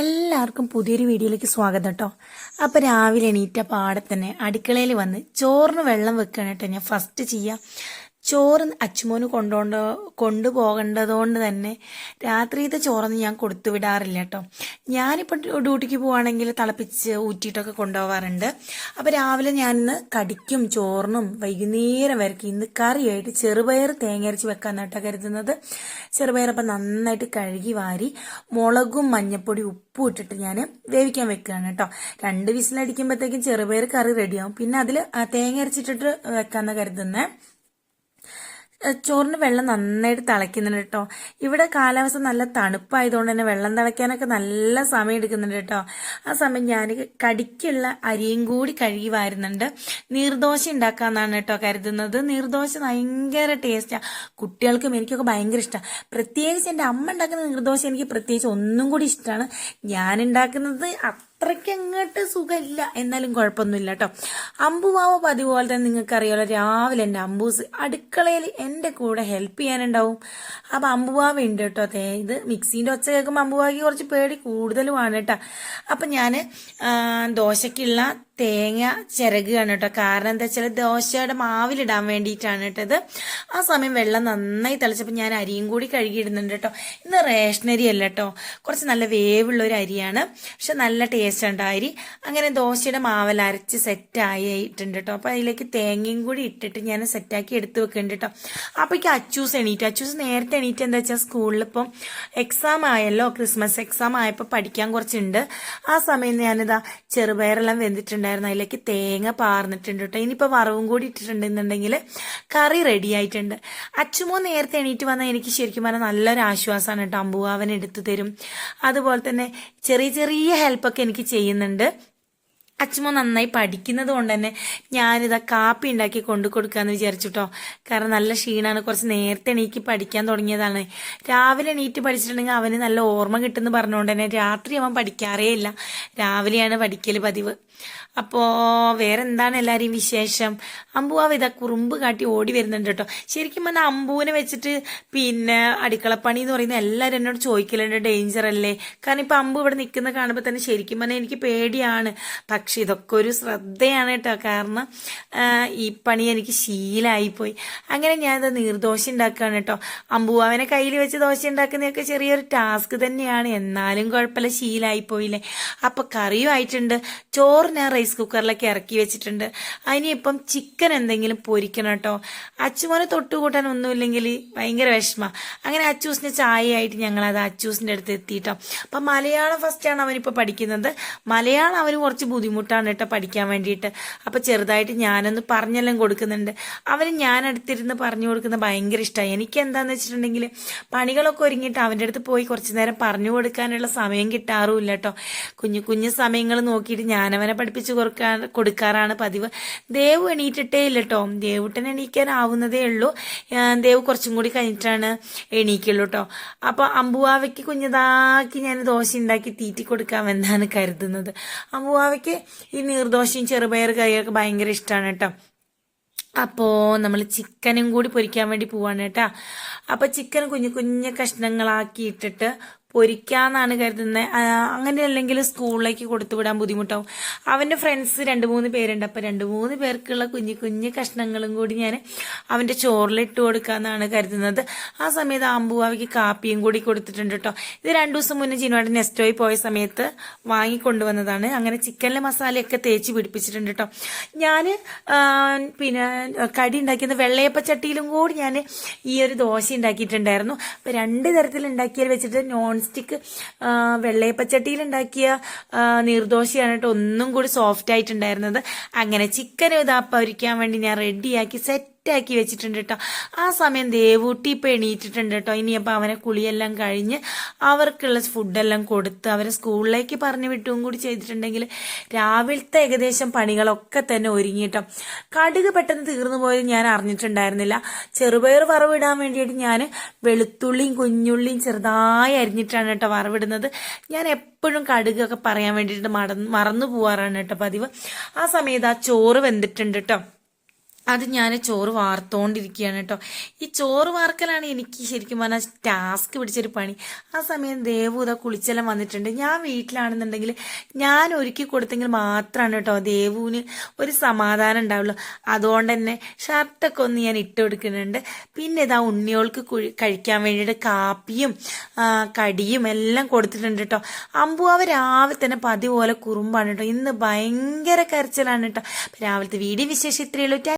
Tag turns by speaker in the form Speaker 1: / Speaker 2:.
Speaker 1: എല്ലാവർക്കും പുതിയൊരു വീഡിയോയിലേക്ക് സ്വാഗതം കേട്ടോ. അപ്പോൾ രാവിലെ എണീറ്റ പാടെ തന്നെ അടുക്കളയിൽ വന്ന് ചോറിന് വെള്ളം വെക്കുകയാണ് ഞാൻ ഫസ്റ്റ് ചെയ്യാം. ചോറ് അച്ചുമോന് കൊണ്ടുകൊണ്ട് കൊണ്ടുപോകേണ്ടതുകൊണ്ട് തന്നെ രാത്രിയത്തെ ചോറൊന്നും ഞാൻ കൊടുത്തു വിടാറില്ല കേട്ടോ. ഞാനിപ്പോൾ ഡ്യൂട്ടിക്ക് പോവാണെങ്കിൽ തിളപ്പിച്ച് ഊറ്റിയിട്ടൊക്കെ കൊണ്ടുപോകാറുണ്ട് അപ്പോൾ രാവിലെ ഞാനിന്ന് കടിക്കും ചോറിനും വൈകുന്നേരം വരയ്ക്കും. ഇന്ന് കറിയായിട്ട് ചെറുപയർ തേങ്ങ അരച്ച് വെക്കാൻ കേട്ടോ കരുതുന്നത്. ചെറുപയർ അപ്പം നന്നായിട്ട് കഴുകി വാരി മുളകും മഞ്ഞപ്പൊടി ഉപ്പും ഇട്ടിട്ട് ഞാൻ വേവിക്കാൻ വെക്കുകയാണ് കേട്ടോ. രണ്ട് വിസിലടിക്കുമ്പോഴത്തേക്കും ചെറുപയർ കറി റെഡിയാവും പിന്നെ അതിൽ തേങ്ങ അരച്ചിട്ടിട്ട് വെക്കാമെന്ന് കരുതുന്നത് ചോറിന് വെള്ളം നന്നായിട്ട് തിളയ്ക്കുന്നുണ്ട് കേട്ടോ. ഇവിടെ കാലാവസ്ഥ നല്ല തണുപ്പായതുകൊണ്ട് തന്നെ വെള്ളം തിളയ്ക്കാനൊക്കെ നല്ല സമയം എടുക്കുന്നുണ്ട് കേട്ടോ. ആ സമയം ഞാൻ കടിക്കുള്ള അരിയും കൂടി കഴുകി വരുന്നുണ്ട് നീർദോശ ഉണ്ടാക്കാന്നാണ് കേട്ടോ കരുതുന്നത്. നീർദോശ ഭയങ്കര ടേസ്റ്റാണ് കുട്ടികൾക്കും എനിക്കൊക്കെ ഭയങ്കര ഇഷ്ടമാണ് പ്രത്യേകിച്ച് എന്റെ അമ്മ ഉണ്ടാക്കുന്ന നീർദോശ എനിക്ക് പ്രത്യേകിച്ച് ഒന്നും കൂടി ഇഷ്ടമാണ് ഞാൻ ഉണ്ടാക്കുന്നത് അത്രയ്ക്ക് അങ്ങോട്ട് സുഖമില്ല. എന്നാലും കുഴപ്പമൊന്നുമില്ല കേട്ടോ അമ്പുവാവ പതിവ് പോലെ തന്നെ നിങ്ങൾക്ക് അറിയാലോ രാവിലെ എന്റെ അമ്പൂസ് അടുക്കളയിൽ എന്റെ കൂടെ ഹെൽപ്പ് ചെയ്യാനുണ്ടാവും. അപ്പം അമ്പുവാവ ഉണ്ട് കേട്ടോ. അതെ ഇത് മിക്സീന്റെ ഒച്ച കേൾക്കുമ്പോൾ അമ്പുവാക്ക് കുറച്ച് പേടി കൂടുതലുമാണ് കേട്ടോ. അപ്പം ഞാൻ ദോശയ്ക്കുള്ള തേങ്ങ ചിരകുകയാണ് കേട്ടോ. കാരണം എന്താ വെച്ചാൽ ദോശയുടെ മാവിലിടാൻ വേണ്ടിയിട്ടാണ് കേട്ടത് ആ സമയം വെള്ളം നന്നായി തിളച്ചപ്പോൾ ഞാൻ അരിയും കൂടി കഴുകിയിടുന്നുണ്ട് കേട്ടോ. ഇന്ന് റേഷനരി അല്ല കേട്ടോ. കുറച്ച് നല്ല വേവുള്ള ഒരു അരിയാണ്. പക്ഷെ നല്ല ടേസ്റ്റ് ഉണ്ട് അരി. അങ്ങനെ ദോശയുടെ അരച്ച് സെറ്റായിട്ടുണ്ട് കേട്ടോ. അപ്പോൾ അതിലേക്ക് തേങ്ങയും കൂടി ഇട്ടിട്ട് ഞാൻ സെറ്റാക്കി എടുത്ത് വെക്കുന്നുണ്ട് കേട്ടോ. അപ്പോഴേക്ക് അച്ചൂസ് എണീറ്റ്. അച്ചൂസ് നേരത്തെ എണീറ്റ് എന്താ വെച്ചാൽ സ്കൂളിൽ ഇപ്പം എക്സാം ആയല്ലോ. ക്രിസ്മസ് എക്സാം ആയപ്പോൾ പഠിക്കാൻ കുറച്ചുണ്ട്. ആ സമയം ഞാനിതാ ചെറുപയറെല്ലാം വെന്തിട്ടുണ്ടായിരുന്നു അതിലേക്ക് തേങ്ങ പാർന്നിട്ടുണ്ട് കേട്ടോ ഇനിയിപ്പോൾ വറവും കൂടി ഇട്ടിട്ടുണ്ടെന്നുണ്ടെങ്കിൽ കറി റെഡി ആയിട്ടുണ്ട്. അച്ചുമോ നേരത്തെ എണീറ്റ് വന്നാൽ എനിക്ക് ശരിക്കും പറഞ്ഞാൽ നല്ലൊരു ആശ്വാസമാണ് കേട്ടോ അമ്പുവാവൻ എടുത്തു തരും. അതുപോലെ തന്നെ ചെറിയ ചെറിയ ഹെൽപ്പൊക്കെ എനിക്ക് ചെയ്യുന്നുണ്ട്. അച്ഛമ്മ നന്നായി പഠിക്കുന്നത് കൊണ്ട് തന്നെ ഞാനിതാ കാപ്പി ഉണ്ടാക്കി കൊണ്ടു കൊടുക്കാന്ന് വിചാരിച്ചുട്ടോ. കാരണം നല്ല ക്ഷീണാണ്. കുറച്ച് നേരത്തെ എണീക്ക് പഠിക്കാൻ തുടങ്ങിയതാണ്. രാവിലെ എണീറ്റ് പഠിച്ചിട്ടുണ്ടെങ്കിൽ അവന് നല്ല ഓർമ്മ കിട്ടുമെന്ന് പറഞ്ഞുകൊണ്ട് തന്നെ രാത്രി അവൻ പഠിക്കാറേ ഇല്ല. രാവിലെയാണ് പഠിക്കൽ പതിവ്. അപ്പോ വേറെ എന്താണ് എല്ലാവരെയും വിശേഷം അമ്പുവാവ് ഇതാ കുറുമ്പ് കാട്ടി ഓടി വരുന്നുണ്ട് കേട്ടോ. ശരിക്കും പറഞ്ഞാൽ അമ്പുവിനെ വെച്ചിട്ട് പിന്നെ അടുക്കളപ്പണി എന്ന് പറയുന്ന എല്ലാവരും എന്നോട് ചോദിക്കലുണ്ട്. ഡേഞ്ചർ അല്ലേ കാരണം ഇപ്പം അമ്പു ഇവിടെ നിൽക്കുന്ന കാണുമ്പോൾ തന്നെ ശരിക്കും പറഞ്ഞാൽ എനിക്ക് പേടിയാണ്. ഇതൊക്കെ ഒരു ശ്രദ്ധയാണ് കേട്ടോ. കാരണം ഈ പണി എനിക്ക് ശീലമായിപ്പോയി അങ്ങനെ ഞാനത് നീർദോശ ഉണ്ടാക്കുകയാണ് കേട്ടോ. അമ്പുവാവിനെ കയ്യിൽ വെച്ച് ദോശ ഉണ്ടാക്കുന്നതൊക്കെ ചെറിയൊരു ടാസ്ക് തന്നെയാണ്. എന്നാലും കുഴപ്പമില്ല ശീലമായിപ്പോയില്ലേ അപ്പം കറിയും ആയിട്ടുണ്ട്. ചോറ് ഞാൻ റൈസ് കുക്കറിലൊക്കെ ഇറക്കി വെച്ചിട്ടുണ്ട്. അതിനിപ്പം ചിക്കൻ എന്തെങ്കിലും പൊരിക്കണം കേട്ടോ. അച്ചുമോനെ തൊട്ടുകൂട്ടാൻ ഒന്നുമില്ലെങ്കിൽ ഭയങ്കര വിഷമ. അങ്ങനെ അച്ചൂസിന് ചായയായിട്ട് ഞങ്ങളത് അച്ചൂസിന്റെ അടുത്ത് എത്തിയിട്ടോ. അപ്പം മലയാളം ഫസ്റ്റാണ് അവനിപ്പോൾ പഠിക്കുന്നത്. മലയാളം അവന് കുറച്ച് ബുദ്ധിമുട്ടാണ് കേട്ടോ പഠിക്കാൻ വേണ്ടിയിട്ട്. അപ്പം ചെറുതായിട്ട് ഞാനൊന്ന് പറഞ്ഞെല്ലാം കൊടുക്കുന്നുണ്ട്. അവന് ഞാൻ അടുത്തിരുന്ന് പറഞ്ഞു കൊടുക്കുന്ന ഭയങ്കര ഇഷ്ടമായി എനിക്ക് എന്താണെന്ന് വെച്ചിട്ടുണ്ടെങ്കിൽ പണികളൊക്കെ ഒരുങ്ങിയിട്ട് അവന്റെ അടുത്ത് പോയി കുറച്ച് നേരം പറഞ്ഞു കൊടുക്കാനുള്ള സമയം കിട്ടാറുമില്ല കേട്ടോ. കുഞ്ഞു കുഞ്ഞു സമയങ്ങൾ നോക്കിയിട്ട് ഞാനവനെ പഠിപ്പിച്ച് കൊടുക്കാൻ കൊടുക്കാറാണ് പതിവ്. ദേവ് എണീറ്റിട്ടേ ഇല്ല കേട്ടോ. ദേവുട്ടൻ എണീക്കാനാവുന്നതേ ഉള്ളൂ. ദേവ് കുറച്ചും കൂടി കഴിഞ്ഞിട്ടാണ് എണീക്കുള്ളൂ കേട്ടോ. അപ്പോൾ അമ്പുവാവയ്ക്ക് കുഞ്ഞതാക്കി ഞാൻ ദോശ ഉണ്ടാക്കി തീറ്റി കൊടുക്കാമെന്നാണ് കരുതുന്നത്. അമ്പുവാവയ്ക്ക് ഈ നീർദോശയും ചെറുപയർ കറിയൊക്കെ ഭയങ്കര ഇഷ്ടമാണ് കേട്ടോ. അപ്പോൾ നമ്മൾ ചിക്കനും കൂടി പൊരിക്കാൻ വേണ്ടി പോവാണ് കേട്ടോ. അപ്പോൾ ചിക്കൻ കുഞ്ഞു കുഞ്ഞു കഷ്ണങ്ങളാക്കി ഇട്ടിട്ട് പൊരിക്കാന്നാണ് കരുതുന്നത് അങ്ങനെ അല്ലെങ്കിൽ സ്കൂളിലേക്ക് കൊടുത്തു വിടാൻ ബുദ്ധിമുട്ടാവും. അവന്റെ ഫ്രണ്ട്സ് രണ്ട് മൂന്ന് പേരുണ്ട്. അപ്പോൾ രണ്ട് മൂന്ന് പേർക്കുള്ള കുഞ്ഞു കുഞ്ഞു കഷ്ണങ്ങളും കൂടി ഞാൻ അവന്റെ ചോറിലിട്ട് കൊടുക്കാന്നാണ് കരുതുന്നത്. ആ സമയത്ത് ആമ്പുവാവിക്ക് കാപ്പിയും കൂടി കൊടുത്തിട്ടുണ്ട് കേട്ടോ ഇത് രണ്ടു ദിവസം മുന്നേ ജിനുവായിട്ട് നെസ്റ്റോയി പോയ സമയത്ത് വാങ്ങിക്കൊണ്ടുവന്നതാണ്. അങ്ങനെ ചിക്കനിലെ മസാലയൊക്കെ തേച്ച് പിടിപ്പിച്ചിട്ടുണ്ട് കേട്ടോ ഞാൻ പിന്നെ കടി ഉണ്ടാക്കിയത് വെള്ളയപ്പ ചട്ടിയിലും കൂടി ഞാൻ ഈ ഒരു ദോശ ഉണ്ടാക്കിയിട്ടുണ്ടായിരുന്നു. അപ്പോൾ രണ്ട് തരത്തിൽ ഉണ്ടാക്കിയത് വെച്ചിട്ട് നോൺ സ്റ്റിക്ക് വെള്ളയപ്പച്ചട്ടിയിൽ ഉണ്ടാക്കിയ നീർദോശയാണ് കേട്ടോ ഒന്നും കൂടി സോഫ്റ്റ് ആയിട്ടുണ്ടായിരുന്നത്. അങ്ങനെ ചിക്കൻ ഇതാ പൊരിക്കാൻ വേണ്ടി ഞാൻ റെഡിയാക്കി സെറ്റ് സെറ്റാക്കി വെച്ചിട്ടുണ്ട് കേട്ടോ ആ സമയം ദേവൂട്ടി ഇപ്പം എണീറ്റിട്ടുണ്ട് കേട്ടോ ഇനിയപ്പോൾ അവനെ കുളിയെല്ലാം കഴിഞ്ഞ് അവർക്കുള്ള ഫുഡെല്ലാം കൊടുത്ത് അവരെ സ്കൂളിലേക്ക് പറഞ്ഞു വിട്ടും കൂടി ചെയ്തിട്ടുണ്ടെങ്കിൽ രാവിലത്തെ ഏകദേശം പണികളൊക്കെ തന്നെ ഒരുങ്ങിട്ടോ കടുക് പെട്ടെന്ന് തീർന്നു പോയത് ഞാൻ അറിഞ്ഞിട്ടുണ്ടായിരുന്നില്ല. ചെറുപയർ വറവിടാൻ വേണ്ടിയിട്ട് ഞാൻ വെളുത്തുള്ളിയും കുഞ്ഞുള്ളിയും ചെറുതായി അരിഞ്ഞിട്ടാണ് കേട്ടോ വറവിടുന്നത്. ഞാൻ എപ്പോഴും കടുകൊക്കെ പറയാൻ വേണ്ടിയിട്ട് മറന്നു പോവാറാണ് കേട്ടോ പതിവ്. ആ സമയത്ത് ആ ചോറ് വെന്തിട്ടുണ്ട് കേട്ടോ അത് ഞാൻ ചോറ് വാർത്തോണ്ടിരിക്കുകയാണ് കേട്ടോ ഈ ചോറ് വാർക്കലാണ് എനിക്ക് ശരിക്കും പറഞ്ഞാൽ ടാസ്ക് പിടിച്ചൊരു പണി. ആ സമയം ദേവൂത കുളിച്ചെല്ലാം വന്നിട്ടുണ്ട്. ഞാൻ വീട്ടിലാണെന്നുണ്ടെങ്കിൽ ഞാൻ ഒരുക്കി കൊടുത്തെങ്കിൽ മാത്രമാണ് കേട്ടോ ദേവുവിന് ഒരു സമാധാനം ഉണ്ടാവുള്ളൂ. അതുകൊണ്ട് തന്നെ ഷർട്ടൊക്കെ ഒന്ന് ഞാൻ ഇട്ട് കൊടുക്കുന്നുണ്ട്. പിന്നെ ഇതാ ഉണ്ണിയോൾക്ക് കുഴി- കഴിക്കാൻ വേണ്ടിയിട്ട് കാപ്പിയും കടിയും എല്ലാം കൊടുത്തിട്ടുണ്ട് കേട്ടോ അമ്പുവാവ് രാവിലെ തന്നെ പതിപോലെ കുറുമ്പാണ് കേട്ടോ ഇന്ന് ഭയങ്കര കരച്ചിലാണ് കേട്ടോ രാവിലത്തെ വീഡിയോ വിശേഷം ഇത്രയുള്ളൂ